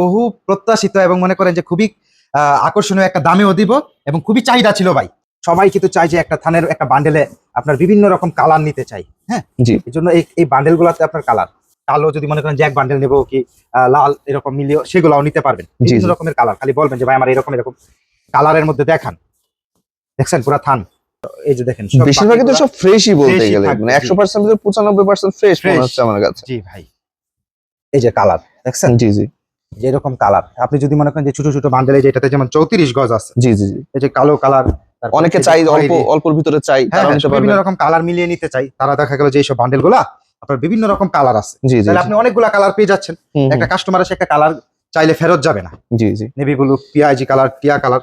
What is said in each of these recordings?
বহু প্রত্যাশিত এবং মনে করেন যে খুবই আকর্ষণীয় একটা দামেও দিব এবং খুবই চাহিদা ছিল ভাই। সবাই কিন্তু চাই যে একটা থানের একটা বান্ডেলে আপনার বিভিন্ন রকম কালার নিতে চাই হ্যাঁ? জি। এই জন্য এই এই বান্ডেল গুলাতে আপনার কালার কালো যদি মনে করেন যে এক বান্ডেল নেব কি লাল এরকম মিলিয়ে সেগুলাও নিতে পারবেন। বিভিন্ন রকমের কালার খালি বলবেন যে ভাই আমার এরকম এরকম কালারের মধ্যে দেখান। দেখছেন? পুরা থান। এই যে দেখেন সব বেশিরভাগই তো সব ফ্রেশই বলতে গেলে। মানে জি। একশো পার্সেন্ট পঁচানব্বই পার্সেন্ট ফ্রেশ মনে হচ্ছে আমার কাছে। জি ভাই। এই যে কালার দেখছেন? জি জি। যে এরকম কালার আপনি যদি মনে করেন যে ছোট ছোট বান্ডেলে যেটাতে যেমন চৌত্রিশ গজ আছে জি জি জি। এই যে কালো কালার অনেকে চাই অল্প অল্পর ভিতরে চাই হ্যাঁ, তারা বিভিন্ন রকম কালার মিলিয়ে নিতে চাই তারা দেখা গেল যে এইসব বান্ডেলগুলা আপনার বিভিন্ন রকম কালার আছে। তাহলে আপনি অনেকগুলা কালার পেয়ে যাচ্ছেন। একটা কাস্টমার এসে একটা কালার চাইলে ফেরত যাবে না। জি জি। নেভি ব্লু পিয়াজি কালার টিয়া কালার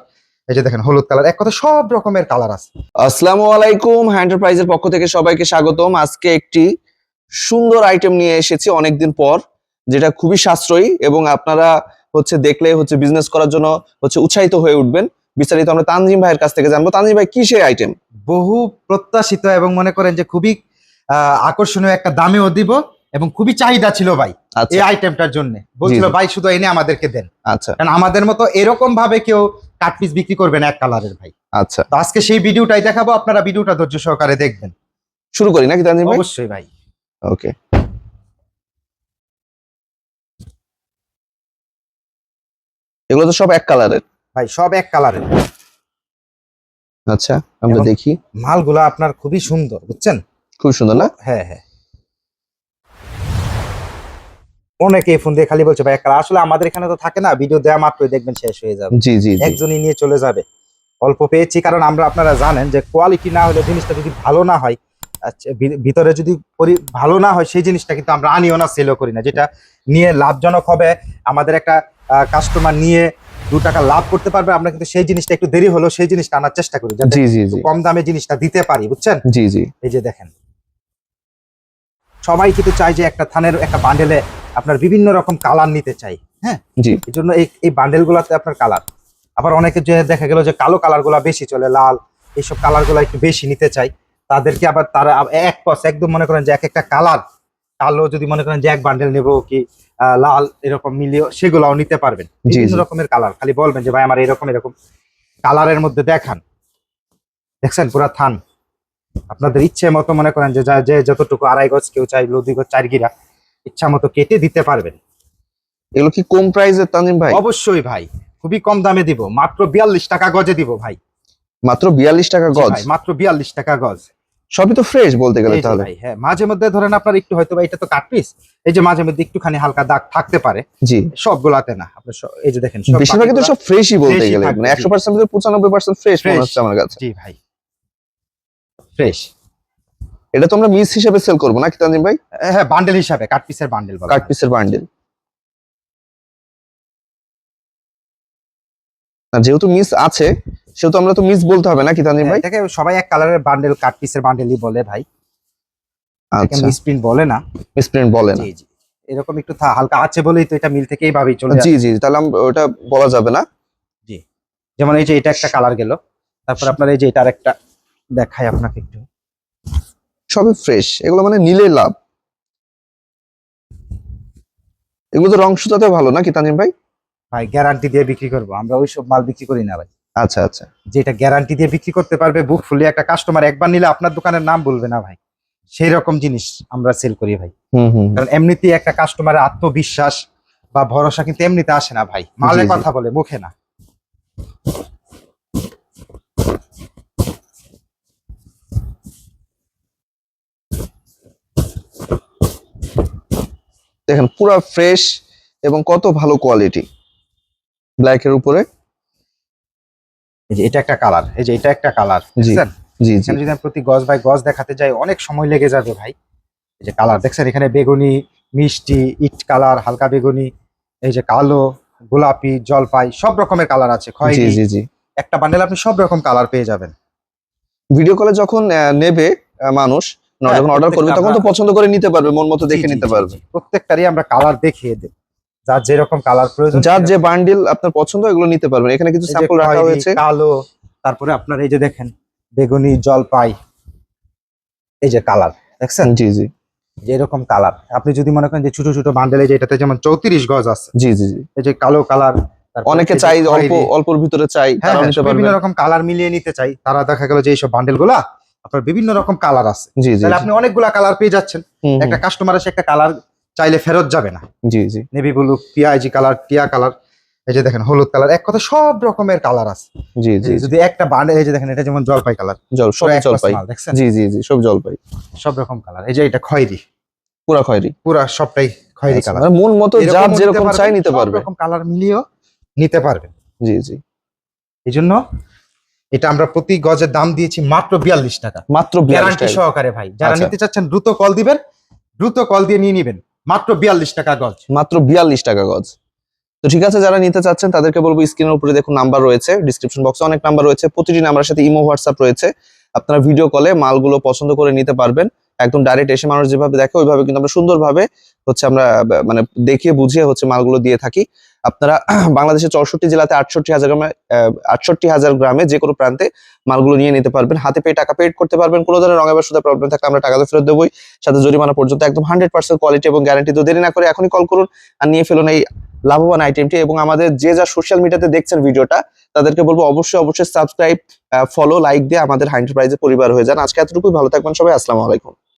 এই যে দেখেন হলুদ কালার এক কথা সব রকমের কালার আছে। আসসালামু আলাইকুম হ্যান্ডারপ্রাইজের পক্ষ থেকে সবাইকে স্বাগতম। আজকে একটি সুন্দর আইটেম নিয়ে এসেছি অনেকদিন পর। যেটা খুবই সাশ্রয়ী এবং আপনারা হচ্ছে দেখলে হচ্ছে বিজনেস করার জন্য হচ্ছে উৎসাহিত হয়ে উঠবেন। বিস্তারিত আমরা তানজিম ভাইয়ের কাছ থেকে জানব। তানজিম ভাই কি সেই আইটেম বহু প্রত্যাশিত এবং মনে করেন যে খুবই আকর্ষণীয় একটা দামেও দিব এবং খুবই চাহিদা ছিল ভাই এই আচ্ছা আইটেমটার জন্য। বলছিল ভাই শুধু এনে আমাদেরকে দেন। আচ্ছা। কারণ আমাদের মতো এরকম ভাবে কেউ কাট পিস বিক্রি করবে না এক কালারের ভাই। আচ্ছা। তো আজকে সেই ভিডিওটাই দেখাবো আপনারা ভিডিওটা ধৈর্য সহকারে দেখবেন। শুরু করি নাকি তানজিম ভাই? অবশ্যই ভাই। ওকে এগুলো তো সব এক কালারের। ভাই সব এক কালারের। আচ্ছা আমরা দেখি। মালগুলা আপনার খুবই সুন্দর বুঝছেন? খুব সুন্দর না? হ্যাঁ হ্যাঁ। অনেকে ফোন দিয়ে খালি বলছে ভাই কালার। আসলে আমাদের এখানে তো থাকে না ভিডিও দেওয়া মাত্রই দেখবেন শেষ হয়ে যাবে। জি জি জি। একজনই নিয়ে চলে যাবে। অল্প পেয়েছি কারণ আমরা আপনারা জানেন যে কোয়ালিটি না হলে জিনিসটা যদি ভালো না হয় আচ্ছা, ভিতরে যদি পরি- ভালো না হয় সেই জিনিসটা কিন্তু আমরা আনিও না সেলও করি না। যেটা নিয়ে লাভজনক হবে আমাদের একটা কাস্টমার নিয়ে দু টাকা লাভ করতে পারবে আমরা কিন্তু সেই জিনিসটা একটু দেরি হলেও সেই জিনিসটা আনার চেষ্টা করি যাতে কম দামে জিনিসটা দিতে পারি বুঝছেন? জি জি। এই যে দেখেন। সবাই কিন্তু চাই যে একটা থানের একটা বান্ডেলে আপনার বিভিন্ন রকম কালার নিতে চাই হ্যাঁ? জি। এই জন্য এই এই বান্ডেল গুলাতে আপনার কালার আবার অনেকে যে দেখা গেল যে কালো কালারগুলা বেশি চলে লাল এইসব কালারগুলা একটু বেশি নিতে চাই তাদেরকে আবার তারা এক পস একদম মনে করেন যে এক একটা কালার কালো যদি মনে করেন যে এক বান্ডেল নেব কি লাল এরকম মিলিয়ে সেগুলাও নিতে পারবেন। বিভিন্ন রকমের কালার। খালি বলবেন যে ভাই আমার এরকম এরকম কালারের মধ্যে দেখান। দেখছেন পুরা থান। আপনাদের ইচ্ছে মতো মনে করেন যে যা- যতটুকু আড়াই গজ কেউ চাইলো দুই গজ চার গিরা ইচ্ছা মতো কেটে দিতে পারবেন। এগুলো কি কম প্রাইসের তানজিম ভাই? অবশ্যই ভাই। খুবই কম দামে দিব। মাত্র বিয়াল্লিশ টাকা গজে দিব ভাই। মাত্র বিয়াল্লিশ টাকা গজ? মাত্র বিয়াল্লিশ টাকা গজ। সবই তো ফ্রেশ বলতে গেলে তাহলে। হ্যাঁ মাঝে মধ্যে ধরেন আপনার একটু হয়তো এটা তো কাট পিস এই যে মাঝে মধ্যে একটুখানি হালকা দাগ থাকতে পারে জি। সবগুলাতে না আপনি সব- এই যে দেখেন সব বেশিরভাগই তো সব ফ্রেশই বলতে গেলে মানে জি। একশো পার্সেন্ট পঁচানব্বই পার্সেন্ট ফ্রেশ মনে হচ্ছে আমার কাছে। জি ভাই। ফ্রেশ এটা তো আমরা মিস হিসেবে সেল করব নাকি তানজিম ভাই? হ্যাঁ বান্ডেল হিসাবে কাট পিসের বান্ডেল বলা কাট। পিসের বান্ডেল যেহেতু মিস আছে সেহেতু আমরা তো মিস বলতে হবে নাকি তানজিম হ্যাঁ, ভাই এটাকে সবাই এক কালারের বান্ডেল কাট পিসের বান্ডেলই বলে ভাই। আচ্ছা। মিসপ্রিন্ট বলে না। মিস প্রিন্ট বলে না। জি জি। এরকম একটু থা- হালকা আছে বলেই তো এটা মিল থেকেই এইভাবেই চলে জি জি তাহলে ওটা বলা যাবে না। জি। যেমন এই যে এটা একটা কালার গেল। তারপর আপনার এই যে এটার একটা দেখাই আপনাকে একটু। সবই ফ্রেশ এগুলো মানে নিলে লাভ। এগুলো তো রং সুতাতে ভালো নাকি তানজিম ভাই? ভাই গ্যারান্টি দিয়ে বিক্রি করব। আমরা ওইসব মাল বিক্রি করি না ভাই। আচ্ছা আচ্ছা। যেটা গ্যারান্টি দিয়ে বিক্রি করতে পারবে বুক ফুলিয়ে একটা কাস্টমার একবার নিলে আপনার দোকানের নাম বলবে না ভাই। সেই রকম জিনিস আমরা সেল করি ভাই। হুম হুম কারণ এমনিতেই একটা কাস্টমারের আত্মবিশ্বাস বা ভরসা কিন্তু এমনিতে আসে না ভাই। মালে। কথা বলে মুখে না। দেখেন পুরো ফ্রেশ এবং কত ভালো কোয়ালিটি ব্ল্যাকের উপরে। এই যে এটা একটা কালার এই যে এটা একটা কালার জি, বুঝছেন? জি জি। যদি আমি প্রতি গজ বাই গজ দেখাতে যাই অনেক সময় লেগে যাবে ভাই। এই যে কালার দেখছেন এখানে বেগুনি মিষ্টি ইট কালার হালকা বেগুনি এই যে কালো গোলাপি জলপাই সব রকমের কালার আছে জি জি জি। একটা বান্ডেল আপনি সব রকম কালার পেয়ে যাবেন। ভিডিও কলে যখন নেবে মানুষ হ্যাঁ, যখন অর্ডার করবে তখন তো পছন্দ করে নিতে পারবে মন মতো দেখে নিতে পারবে। প্রত্যেকটারই আমরা কালার দেখিয়ে দেব। যার যেরকম কালার প্রয়োজন যার যে। বান্ডিল আপনার পছন্দ এগুলো নিতে পারবেন। এখানে কিছু স্যাম্পল রাখা হয়েছে। কালো তারপরে আপনার এই যে দেখেন বেগুনি জলপাই এই যে কালার দেখছেন? জি জি। যে এরকম কালার আপনি যদি মনে করেন যে ছোট ছোট বান্ডেলে যেটাতে যেমন চৌত্রিশ গজ আছে জি জি জি। এই যে কালো কালার অনেকে চাই অল্প অল্পর ভিতরে চাই হ্যাঁ তারাও নিতে বিভিন্ন রকম কালার মিলিয়ে নিতে চাই তারা দেখা গেল যে এইসব বান্ডেলগুলা আপনার বিভিন্ন রকম কালার আছে। জি জি আপনি অনেকগুলা কালার পেয়ে যাচ্ছেন। একটা কাস্টমার এসে একটা কালার চাইলে ফেরত যাবে না। জি জি। নেভি ব্লু পিআইজি কালার টিয়া কালার এই যে দেখেন হলুদ কালার এক কথা সব রকমের কালার আছে। জি জি। যদি একটা বান্ডেল এই যে দেখেন এটা যেমন জলপাই কালার জল সব জলপাই। জি জি জি সব জলপাই। সব রকম কালার এই যে এটা খয়েরি। পুরা খয়েরি। পুরা সবটাই খয়েরি আচ্ছা, কালার মানে মন মতো যার যেরকম চাই নিতে পারবে। রকম কালার মিলিয়েও নিতে পারবেন। জি জি। এই জন্য এটা আমরা প্রতি গজের দাম দিয়েছি মাত্র বিয়াল্লিশ টাকা। মাত্র গ্যারান্টি 42 টাকা। সহকারে ভাই। যারা আচ্ছা। নিতে চাচ্ছেন দ্রুত কল দিবেন দ্রুত কল দিয়ে নিয়ে নিবেন। মাত্র বিয়াল্লিশ টাকা গজ। মাত্র বিয়াল্লিশ টাকা গজ। তো ঠিক আছে, যারা নিতে চাচ্ছেন, তাদেরকে বলব স্ক্রিনের উপরে দেখুন নাম্বার রয়েছে। ডিসক্রিপশন বক্সে অনেক নাম্বার রয়েছে। প্রতিটি নাম্বারের সাথে ইমো হোয়াটসঅ্যাপ রয়েছে। আপনারা ভিডিও কলে মালগুলো পছন্দ করে নিতে পারবেন। একদম ডাইরেক্ট এসে মানুষ যেভাবে দেখে, ওইভাবে কিন্তু আমরা সুন্দরভাবে হচ্ছে আমরা মানে দেখিয়ে বুঝিয়ে হচ্ছে মালগুলো দিয়ে থাকি। আপনারা বাংলাদেশের চৌষট্টি জেলাতে আটষট্টি হাজার গ্রামে আটষট্টি হাজার গ্রামে যে কোনো প্রান্তে মালগুলো নিয়ে নিতে পারবেন। হাতে পেয়ে টাকা পেড করতে পারবেন। কোনো ধরনের রঙের বা সুদা প্রবলেম থাকলে আমরা টাকা তো ফেরত দেবই। সাথে জরিমানা পর্যন্ত একদম হান্ড্রেড পার্সেন্ট কোয়ালিটি এবং গ্যারান্টি তো দেরি না করে এখনই কল করুন আর নিয়ে ফেলুন এই লাভবান আইটেমটি এবং আমাদের যে যা সোশ্যাল মিডিয়াতে দেখছেন ভিডিওটা তাদেরকে বলব অবশ্যই অবশ্যই সাবস্ক্রাইব ফলো লাইক দিয়ে আমাদের হাইন্টারপ্রাইজের পরিবার হয়ে যান। আজকে এতটুকুই। ভালো থাকবেন সবাই। আসসালামু আলাইকুম।